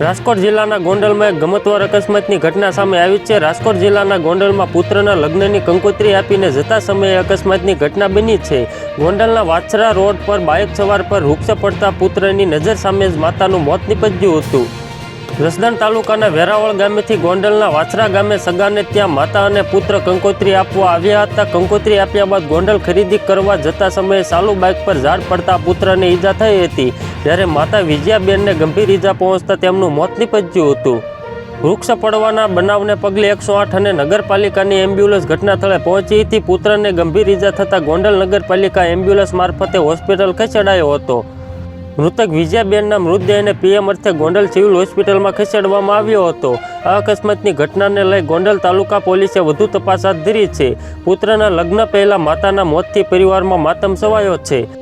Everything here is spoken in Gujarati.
રાજકોટ જિલ્લાના ગોંડલમાં એક ગમતવાર અકસ્માતની ઘટના સામે આવી છે. રાજકોટ જિલ્લાના ગોંડલમાં પુત્રના લગ્નની કંકોત્રી આપીને જતા સમયે અકસ્માતની ઘટના બની છે. ગોંડલના વાછરા રોડ પર બાઇક સવાર પર વૃક્ષ પડતા પુત્રની નજર સામે જ માતાનું મોત નીપજ્યું હતું. જસદણ તાલુકાના વેરાવળ ગામેથી ગોંડલના વાછરા ગામે સગાને ત્યાં માતા અને પુત્ર કંકોત્રી આપવા આવ્યા હતા. કંકોત્રી આપ્યા બાદ ગોંડલ ખરીદી કરવા જતા સમયે ચાલુ બાઇક પર ઝાડ પડતા પુત્રને ઈજા થઈ હતી. જ્યારે માતા વિજયાબેનને ગંભીર ઈજા પહોંચતા તેમનું મોત નીપજ્યું હતું. વૃક્ષ પડવાના બનાવને પગલે એકસો આઠ અને નગરપાલિકાની એમ્બ્યુલન્સ ઘટના સ્થળે પહોંચી હતી. પુત્રને ગંભીર ઈજા થતાં ગોંડલ નગરપાલિકા એમ્બ્યુલન્સ મારફતે હોસ્પિટલ ખસેડાયો હતો. મૃતક વિજયાબેનના મૃતદેહને પીએમ અર્થે ગોંડલ સિવિલ હોસ્પિટલમાં ખસેડવામાં આવ્યો હતો. આ અકસ્માતની ઘટનાને લઈ ગોંડલ તાલુકા પોલીસે વધુ તપાસ હાથ ધરી છે. પુત્રના લગ્ન પહેલા માતાના મોતથી પરિવારમાં માતમ સવાયો છે.